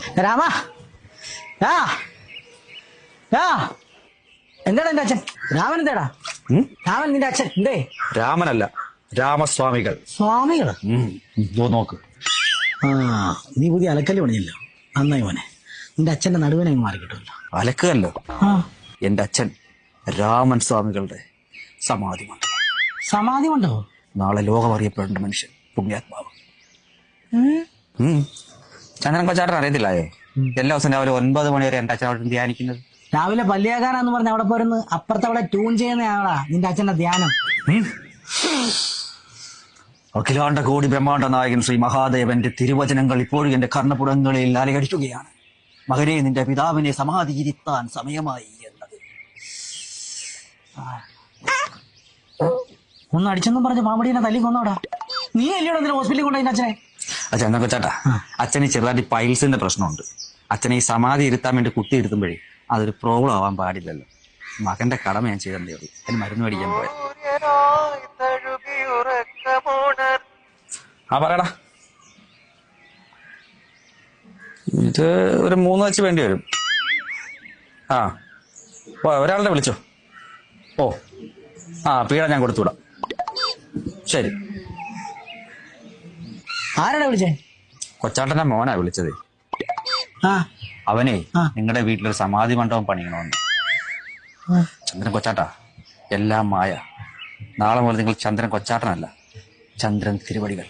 രാമ. ആ. ആ. എന്താടാ എന്റെ അച്ഛൻ? രാമൻ എന്താടാ? രാമൻ നിന്റെ അച്ഛൻ എന്തേ? രാമനല്ല രാമസ്വാമികൾ. സ്വാമികൾ ഉം. നോക്ക്. ആ നീ പുതിയ അലക്കൽ പണിയല്ലോ. നന്നായി മോനെ. നിന്റെ അച്ഛന്റെ നടുവിനെ മാറി കിട്ടുമല്ലോ. അലക്കുകല്ലോ എന്റെ അച്ഛൻ രാമൻ സ്വാമികളുടെ സമാധി മണ്ഡപം. സമാധി ഉണ്ടോ നാളെ ലോകം അറിയപ്പെടേണ്ട മനുഷ്യൻ പുണ്യാത്മാവ്. ചന്ദ്രൻ കൊച്ചാട്ടൻ അറിയത്തില്ലായോ എല്ലാ ദിവസം രാവിലെ ഒൻപത് മണി വരെ എന്റെ അച്ഛൻ അവിടെ ധ്യാനിക്കുന്നത്. രാവിലെ പല്ലിയാകാനാന്ന് പറഞ്ഞ അവിടെ പോരുന്ന് അപ്പുറത്ത് അവിടെ ട്യൂൺ ചെയ്യുന്ന ആളാ നിന്റെ അച്ഛന്റെ ധ്യാനം. അഖിലാണ്ട കോടി ബ്രഹ്മാണ്ട നായകൻ ശ്രീ മഹാദേവന്റെ തിരുവചനങ്ങൾ ഇപ്പോഴും എന്റെ കർണപുടങ്ങളിൽ അലയടിക്കുകയാണ് മകനെ നിന്റെ പിതാവിനെ സമാധിയിരുത്താൻ സമയമായി എന്നത്. ഒന്ന് അടിച്ചെന്നും പറഞ്ഞ് പാമ്പടീനെ തല്ലി കൊന്നോടാ. നീ അല്ലയോടെ ഹോസ്പിറ്റലിൽ കൊണ്ടുപോയി അച്ഛനെ? അച്ഛൻ എന്നാ കൊച്ചാട്ടാ. അച്ഛന് ചെറുതായിട്ട് പൈൽസിന്റെ പ്രശ്നമുണ്ട്. അച്ഛനെ ഈ സമാധി ഇരുത്താൻ വേണ്ടി കുത്തി ഇരുത്തുമ്പോഴേ അതൊരു പ്രോബ്ലം ആവാൻ പാടില്ലല്ലോ. മകന്റെ കടമ ഞാൻ ചെയ്തേ ഉള്ളൂ അതിന് മരുന്ന് മേടിക്കാൻ പോയത് ആ പറയടാ. ഇത് ഒരു മൂന്ന് വെച്ച് വേണ്ടി വരും. ആ. ഓ ഒരാളുടെ വിളിച്ചോ. ഓ. ആ പീഡ ഞാൻ കൊടുത്തുവിടാം. ശരി. ആരാടാ വിളിച്ചേ? കൊച്ചാട്ടന്റെ മോനാ വിളിച്ചത്. ആ. അവനെ ആ. നിങ്ങളുടെ വീട്ടിലൊരു സമാധി മണ്ഡപം പണിയണമെന്ന്. ചന്ദ്രൻ കൊച്ചാട്ടാ എല്ലാം മായ. നാളെ മുതൽ നിങ്ങൾ ചന്ദ്രൻ കൊച്ചാട്ടനല്ല ചന്ദ്രൻ തിരുവടികൾ.